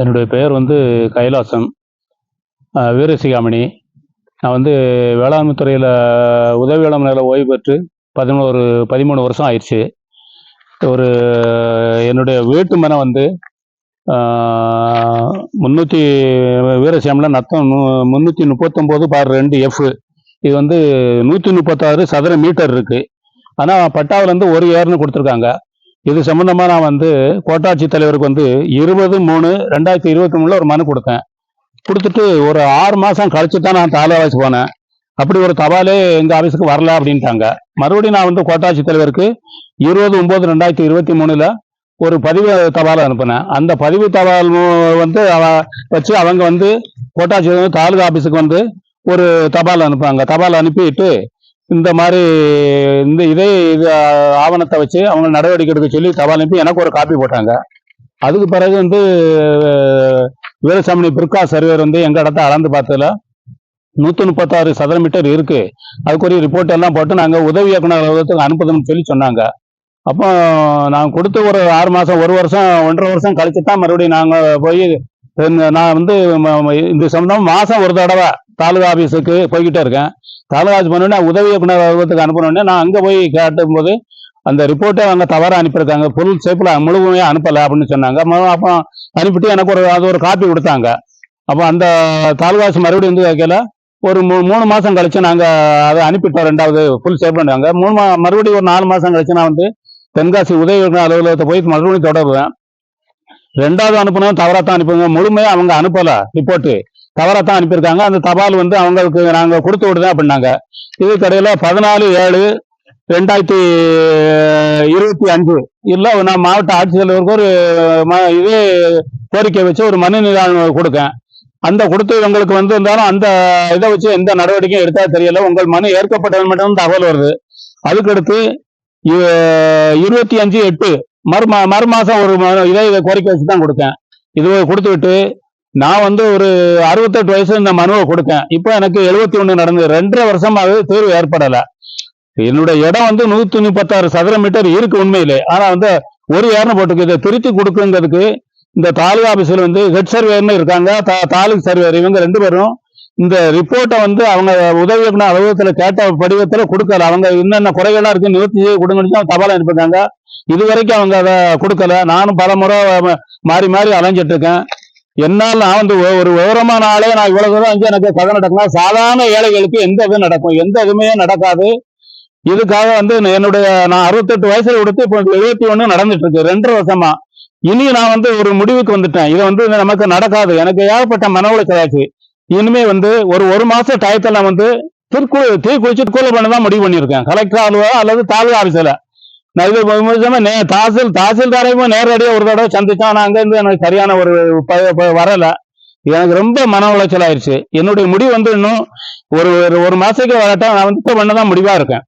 என்னுடைய பெயர் வந்து கைலாசம். வீரசிகாமணி. நான் வந்து வேளாண்மை துறையில் உதவி வேளாண்மையில் ஓய்வு பெற்று பதினோரு பதிமூணு வருஷம் ஆயிடுச்சு. ஒரு என்னுடைய வீட்டு மனை வந்து முந்நூற்றி வீரசியாமில் நத்தம் முந்நூற்றி முப்பத்தொம்போது பார் ரெண்டு எஃப் இது வந்து நூற்றி முப்பத்தாறு சதுர மீட்டர் இருக்குது ஆனால் பட்டாவிலேருந்து ஒரு ஏர்னு கொடுத்துருக்காங்க. இது சம்மந்தமாக நான் வந்து கோட்டாட்சி தலைவருக்கு வந்து இருபது மூணு ரெண்டாயிரத்தி இருபத்தி மூணில் ஒரு மனு கொடுத்தேன். கொடுத்துட்டு ஒரு ஆறு மாதம் கழிச்சு தான் நான் தாலுகாவாசி போனேன். அப்படி ஒரு தபாலே எங்கள் ஆஃபீஸுக்கு வரல அப்படின்ட்டாங்க. மறுபடியும் நான் வந்து கோட்டாட்சி தலைவருக்கு இருபது ஒம்பது ரெண்டாயிரத்தி இருபத்தி மூணில் ஒரு பதிவு தபால் அனுப்பினேன். அந்த பதிவு தபால் வந்து வச்சு அவங்க வந்து கோட்டாட்சி தாலுகா ஆஃபீஸுக்கு வந்து ஒரு தபால் அனுப்புவாங்க தபால் அனுப்பிட்டு இந்த மாதிரி இந்த இதே இது ஆவணத்தை வச்சு அவங்க நடவடிக்கை எடுக்க சொல்லி தபால் அனுப்பி எனக்கு ஒரு காப்பி போட்டாங்க. அதுக்கு பிறகு வந்து வீரசாமணி பிற்கா சர்வேர் வந்து எங்கள் இடத்த அளந்து பார்த்ததுல நூற்று முப்பத்தாறு சதுர மீட்டர் இருக்குது அதுக்குரிய ரிப்போர்ட் எல்லாம் போட்டு நாங்கள் உதவி இயக்குனர் அலுவலகத்துக்கு அனுப்புதுன்னு சொல்லி சொன்னாங்க. அப்போ நான் கொடுத்த ஒரு ஆறு மாதம் ஒரு வருஷம் ஒன்றரை வருஷம் கழிச்சு தான் மறுபடியும் நாங்கள் போய் நான் வந்து இந்த சம்பந்தம் மாதம் ஒரு தடவை தாலுகா ஆஃபீஸுக்கு போய்கிட்டே இருக்கேன். தாலுகா ஆஃபீஸ் பண்ணோடனே உதவி இயக்குனர் அலுவலகத்துக்கு அனுப்பினோடனே நான் அங்கே போய் கேட்டும் போது அந்த ரிப்போர்ட்டே அவங்க தவறாக அனுப்பியிருக்காங்க. பொருள் சேப்பில் முழுமையாக அனுப்பலை அப்படின்னு சொன்னாங்க. அப்போ அனுப்பிட்டு எனக்கு ஒரு அது ஒரு காப்பி கொடுத்தாங்க. அப்போ அந்த தாலுகாசு மறுபடியும் வந்து வைக்கல ஒரு மூ மூணு மாதம் கழிச்சு நாங்கள் அதை அனுப்பிட்டோம் ரெண்டாவது ஃபுல் சேவ் பண்ணாங்க மூணு மா மறுபடியும் ஒரு நாலு மாதம் கழிச்சு நான் வந்து தென்காசி உதவி அலுவலகத்தை போய் மறுபடியும் தொடருவேன் ரெண்டாவது அனுப்பினதும் தவறா தான் அனுப்புங்க முழுமையா அவங்க அனுப்பல ரிப்போர்ட்டு தவறா தான் அனுப்பியிருக்காங்க. அந்த தபால் வந்து அவங்களுக்கு நாங்க கொடுத்து விடுதேன் அப்படின்னாங்க. இதுக்கடையில பதினாலு ஏழு ரெண்டாயிரத்தி இருபத்தி அஞ்சு. இல்ல நான் மாவட்ட ஆட்சித்தலைவருக்கு ஒரு ம- இதே கோரிக்கை வச்சு ஒரு மனு நிதானம் கொடுக்கேன். அந்த கொடுத்தவங்களுக்கு வந்து இருந்தாலும் அந்த இதை வச்சு எந்த நடவடிக்கையும் எடுத்தா தெரியல. உங்கள் மனு ஏற்கப்பட்டது மட்டும் தகவல் வருது. அதுக்கடுத்து இருபத்தி அஞ்சு எட்டு மறு மா- மறு மாதம் ஒரு இதை இதே இதை கோரிக்கை வச்சு தான் கொடுத்தேன். இது கொடுத்து விட்டு நான் வந்து ஒரு அறுபத்தெட்டு வயசு இந்த மனுவை கொடுத்தேன். இப்போ எனக்கு எழுபத்தி ஒன்று நடந்தது ரெண்டரை வருஷமாவே தீர்வு ஏற்படலை. என்னுடைய இடம் வந்து நூற்றி முப்பத்தாறு சதுர மீட்டர் இருக்கு உண்மையிலே. ஆனால் வந்து ஒரு ஏர்னு போட்டுக்கு இதை திருத்தி கொடுக்குங்கிறதுக்கு இந்த தாலுகா ஆஃபீஸில் வந்து ஹெட் சர்வேர்னு இருக்காங்க. தா- தாலுக் சர்வேர் இவங்க ரெண்டு பேரும் இந்த ரிப்போர்ட்டை வந்து அவங்க உதவி இயக்குனர் கேட்ட படிவத்தில் கொடுக்கல. அவங்க என்னென்ன குறைகளாக இருக்கு நிவர்த்தி செய்ய கொடுங்கன்னு தான் தபால் அனுப்பிட்டாங்க இது வரைக்கும் அவங்க அதை கொடுக்கல. நானும் பல முறை மாறி மாறி அலைஞ்சிட்டு இருக்கேன். என்னால் நான் வந்து ஒ- ஒரு விவரமான ஆளே நான் இவ்வளவு தூரம் வந்து எனக்கு கதை நடக்கலாம் சாதாரண ஏழைகளுக்கு எந்த இதுவும் நடக்கும். எந்த இதுவுமே நடக்காது. இதுக்காக வந்து என்னுடைய நான் அறுபத்தெட்டு வயசுல கொடுத்து இப்போ எழுபத்தி ஒன்று நடந்துட்டு இருக்கு. ரெண்டரை வருஷமா. இனி நான் வந்து ஒரு முடிவுக்கு வந்துட்டேன். இது வந்து நமக்கு நடக்காது. எனக்கு ஏகப்பட்ட மன உளைச்சலாச்சு இனிமே வந்து ஒரு ஒரு மாச டயத்தை நான் வந்து திருக்குழு தீ குளிச்சுட்டு பண்ண தான் முடிவு பண்ணியிருக்கேன். கலெக்டர் ஆளுவா அல்லது தாலுகா ஆஃபீஸில் நான் இது முழுசமா நே தாசில் தாசில்தாரையும் நேரடியாக ஒரு தடவை சந்திச்சேன். நான் அங்கேருந்து எனக்கு சரியான ஒரு ப- எனக்கு ரொம்ப மன உளைச்சல் ஆயிடுச்சு. என்னுடைய முடிவு வந்து இன்னும் ஒரு ஒரு- ஒரு மாசத்துக்கு வரட்டும் நான் வந்து பண்ண தான் முடிவாக இருக்கேன்.